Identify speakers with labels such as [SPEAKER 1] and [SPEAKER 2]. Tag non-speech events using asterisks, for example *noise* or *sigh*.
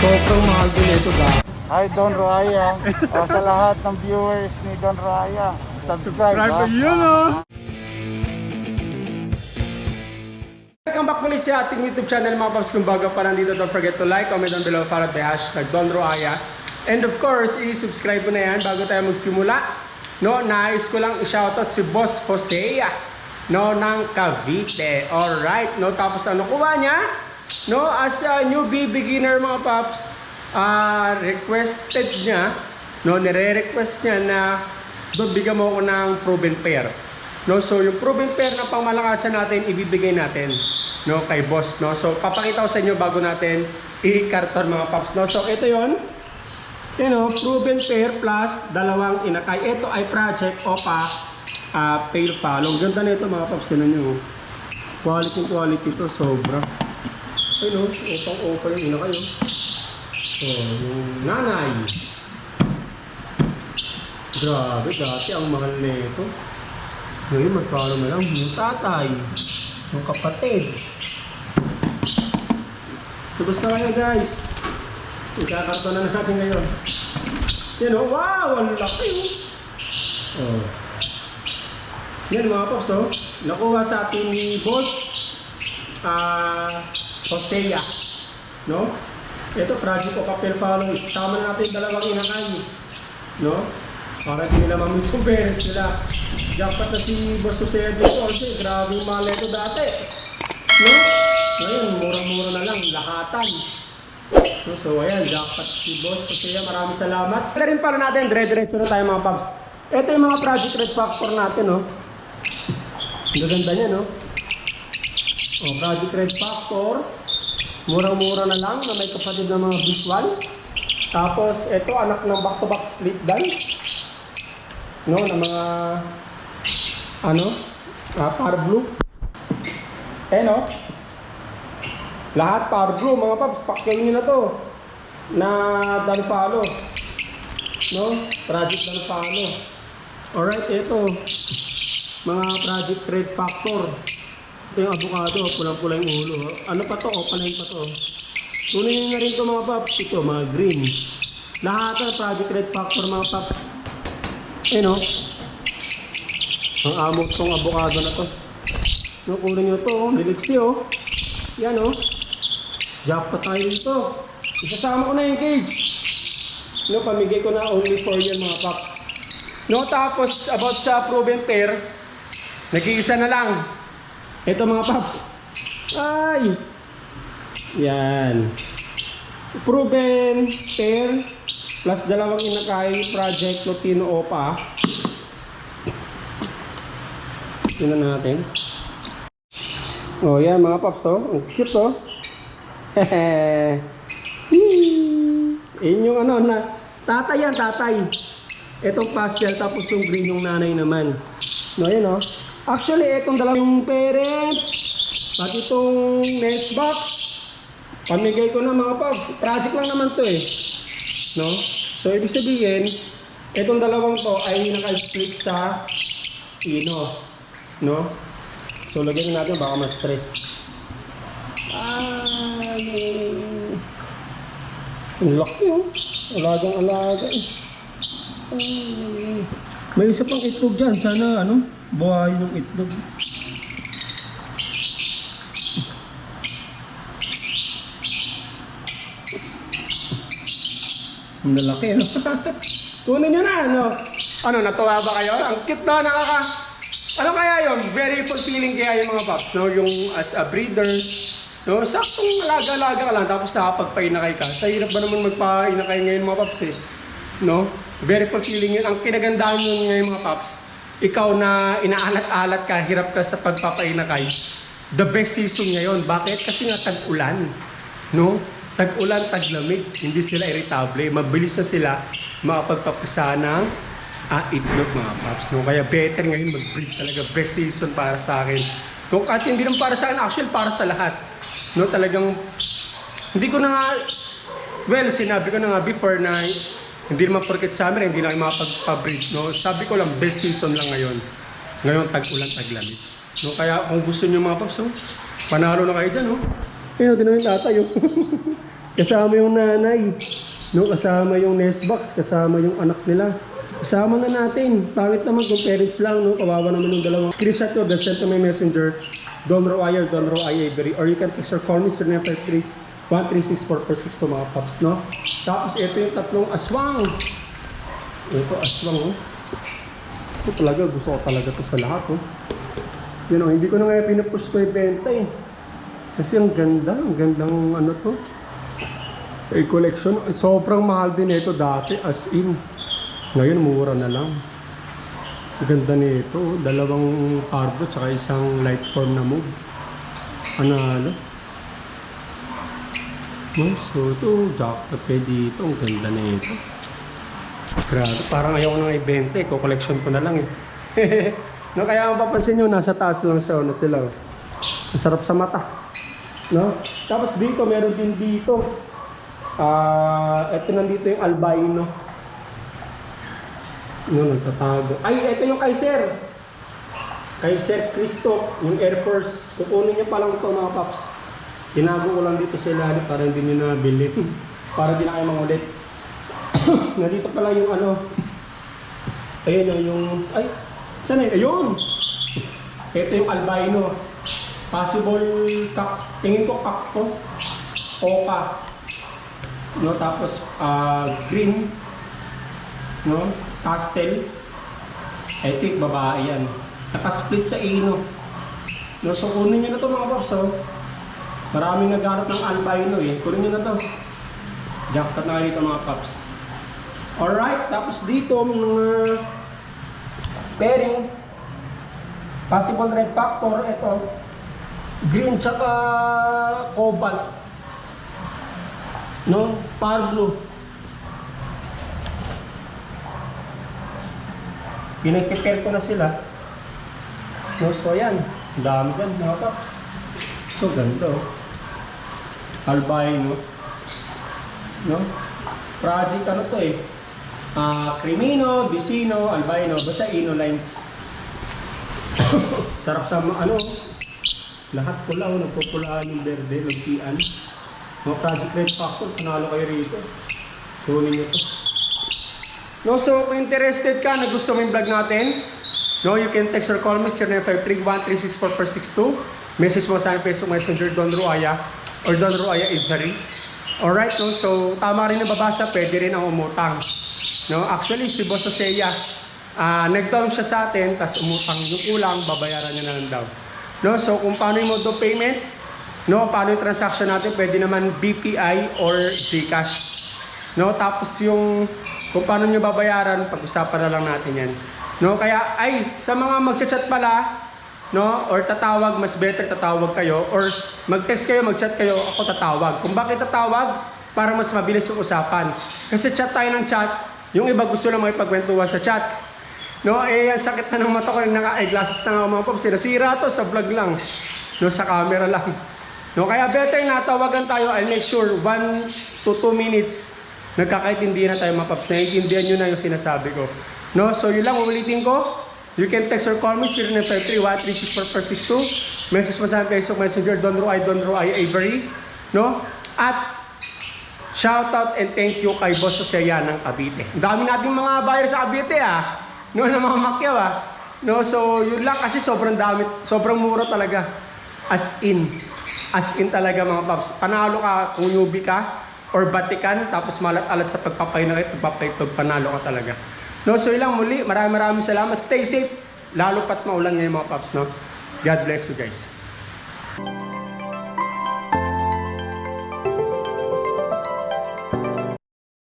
[SPEAKER 1] Sobrang mahal din ito ga.
[SPEAKER 2] Hi Don Raya. O, sa lahat ng viewers ni Don Raya, subscribe,
[SPEAKER 1] Subscribe to. Welcome back muli sa ating YouTube channel mga paps. Kung bago pa nandito, don't forget to like, comment down below, follow the hashtag Don Roaya. And of course, i-subscribe mo na yan bago tayo magsimula. No, nais ko lang i-shoutout si Boss Josea no, ng Cavite. Alright, no, tapos ano kuha niya? No, as a newbie beginner mga paps, ah, requested niya, no, nire-request niya na bibigyan mo ako ng proven pair. No, so yung proven pair na pangmalakasan natin, ibibigay natin no, kay boss. No? So papakita ko sa inyo bago natin i-karton mga paps. No? So ito yon you know, proven pair plus dalawang inakay. Ito ay project OPA uh, pail follow. Ganda na ito mga paps. Yan nyo. Quality quality to sobra. Ayun o, opang opa yung. Oh. So, yung nanay. Grabe, dati ang mahal na ito. Ngayon, magkano na lang yung tatay, yung kapatid. Tubos na kayo guys. Ikakarto na natin ngayon. Yan o, wow! Ang laki o. Oh. Yan mga pops o. Nakuha sa atin ni Boss ah Hosea. No? Ito, project ko kapil follow. Tama na natin dalawang inakay. No? Para di nila mamisumberet sila. Dapat na si Boss Jose dito kasi grabe yung mahal ito dati. No? Ngayon, murang-mura na lang, lakatan. No, so ayan, dapat si Boss Jose, maraming salamat. Kaya rin pala natin, dire-diretso na tayo mga paps. Ito yung mga project red factor natin, no? Gaganda niya, no? Oh, project red factor. Murang-mura na lang na may kapatid na mga visual. Tapos, ito, anak ng back-to-back split gun no, ng mga ano, ah, power blue. Eh no, lahat power blue, mga paps, pakyaw nyo na to na Danpalo. No, project Danpalo. Alright, ito, mga project red factor. Ito yung avocado, pulang-pula yung ulo. oh. Ano pa to? Opaline pa to. Kunin nyo na rin to mga paps. Ito, mga green. Lahat ng project red factor mga paps. Eh no? Ang amo tong avocado na to. No, kunin nyo to, oh. nilipsi oh. Yan oh. Jackpot tayo dito. Isasama ko na yung cage. No, pamigay ko na only for yan mga paps. No, tapos about sa proven pair, nag-iisa na lang. Ito mga paps. Ay! Yan. Proven pair plus dalawang inakay project Lutino Opa. Tingnan natin. Oh, yan mga paps oh. Ang cute oh. *laughs* Hehe. Yun yung ano na tatay yan, tatay. Itong pastel tapos yung green yung nanay naman. No, yan oh. Actually, itong dalawang parents at itong nest box pamigay ko na mga paps. Project lang naman to eh. No? So, ibig sabihin, itong dalawang to ay naka-split sa ino. No? So, lagyan natin baka ma-stress. Ay, ang laki oh. Alagang alaga eh. Ay, may isa pang itlog dyan. Sana ano, buhay ng itlog. Ang lalaki, no? *laughs* Kunin nyo na, ano? Ano, natuwa ba kayo? Ang cute na, nakaka... Ano kaya yon? Very fulfilling kaya yung mga pups, no? Yung as a breeder, no? Saktong alaga-alaga ka lang, tapos nakapagpainakay ka. Sa hirap ba naman magpainakay ngayon mga pups, eh? No? Very fulfilling yun. Ang kinagandahan yun ngayon mga pups, ikaw na inaalat-alat ka, hirap ka sa pagpapainakay. The best season ngayon. Bakit? Kasi nga tag-ulan. No? Tag-ulan, taglamig. Hindi sila irritable. Mabilis na sila makapagpapisa ng ah, itlog mga paps. No? Kaya better ngayon mag-breed talaga. Best season para sa akin. No? At hindi lang para sa akin, actually para sa lahat. No? Talagang, hindi ko na nga, well, sinabi ko na nga before na hindi naman porket summer, hindi na kayo makapag-breed. No? Sabi ko lang, best season lang ngayon. Ngayon, tag-ulan, taglamig. No? Kaya kung gusto niyo mga paps, panalo na kayo dyan. Oh. Ayun, din yung tatay. Oh. *laughs* Kasama yung nanay. No, kasama yung nest box, kasama yung anak nila. Kasama na natin. Pangit naman kung parents lang, no? Kawawa naman yung dalawang. Screenshot ko, that's sent to my messenger. Don Roayer, Don Roayer Avery. Or you can text or call me, 0953 1364462 mga paps, no? Tapos ito yung tatlong aswang. Ito, aswang, oh. Ito talaga, gusto ko talaga to sa lahat, oh. Yun, oh, hindi ko na nga pinupush ko yung benta, eh. Kasi ang ganda, ang gandang ano to. Eh, collection, sobrang mahal din ito dati, as in. Ngayon, mura na lang. Ang ganda nito, dalawang cargo tsaka isang light form na move. Ano, ano? Oh, so ito, jackpot kayo dito. Ang ganda nito. Grabe, parang ayaw ko nang ibenta eh. Ko-collection ko na lang eh. *laughs* no, kaya kung papansin nyo, nasa taas lang siya, na sila. oh. Masarap sa mata. No? Tapos dito, meron din dito. Ah, ito nandito yung albino. No, nagtatago. Ay, ito yung. Kay Sir Cristo, yung Air Force. Kukunin niyo pa lang ito mga paps. Tinago ko lang dito sa ilalim para hindi niyo nabili. *laughs* para di na kayo mangulit. *coughs* Nandito pala yung ano. Ayun o, yung... Ay, saan yun? Ayun! Ito yung albino. Possible kak... Tingin ko kak to. Oka. No, tapos ah, green. No? Pastel. I think babae yan. Nakasplit sa ino. No, so kunin nyo na to mga paps. Oh. Maraming naghanap ng albino eh. Kunin nyo na to. Jackpot na dito mga paps. Alright, tapos dito mga pairing. Possible red factor, ito. Green tsaka cobalt. No? Par blue. Pinag-prepare ko na sila. No, so yan. Ang dami dyan, mga paps. So, ganito. Albino. No? Project ano to eh. Ah, Crimino, Vicino, Albino, basta Ino lines. *coughs* Sarap sa ano. Lahat pula, oh, nagpupulaan yung berde, lumpian. Mga Project Red Factor, panalo kayo rito. Kunin nyo to. No, so kung interested ka na gusto mo yung vlog natin, no, you can text or call me 0953-1364462. Message mo sa Facebook Messenger Don Ruaya or Don Ruaya Ivery. Alright, no, so tama rin na babasa, pwede rin ang umutang. No, actually si Boss Oseya, ah nag-down siya sa atin, tapos umutang yung kulang, babayaran niya na lang daw. No, so kung paano yung mode of payment, no, paano yung transaction natin, pwede naman BPI or GCash. No, tapos yung kung paano nyo babayaran, pag-usapan na lang natin yan. No, kaya ay sa mga magchat-chat pala, no, or tatawag, mas better tatawag kayo or mag-text kayo, mag-chat kayo, ako tatawag. Kung bakit tatawag? Para mas mabilis yung usapan. Kasi chat tayo ng chat, yung iba gusto lang makipagkwentuhan sa chat. No, eh, ang sakit na ng mata ko, naka-eyeglasses na nga mga pops, nasira to sa vlog lang. No, sa camera lang. No, kaya better na tawagan tayo, I'll make sure 1 to 2 minutes nagkakaintindihan na tayo mga paps. Naiintindihan nyo na yung sinasabi ko. No? So yun lang, ulitin ko. You can text or call me 0953-1364462. Message mo sa akin Facebook Messenger, Don Roy, Don Roy Avery. No? At shoutout and thank you kay Boss Josea ng Cavite. Ang dami nating mga buyer sa Cavite ah. No, ng mga makyaw ah. No, so yun lang kasi sobrang dami, sobrang mura talaga. As in. As in talaga mga paps. Panalo ka kung newbie ka or batikan tapos malat-alat sa pagpapahinakit, pagpapaitog, panalo ka talaga. No, so ilang muli, maraming maraming salamat. Stay safe, lalo pat maulan ngayon mga paps, no? God bless you guys.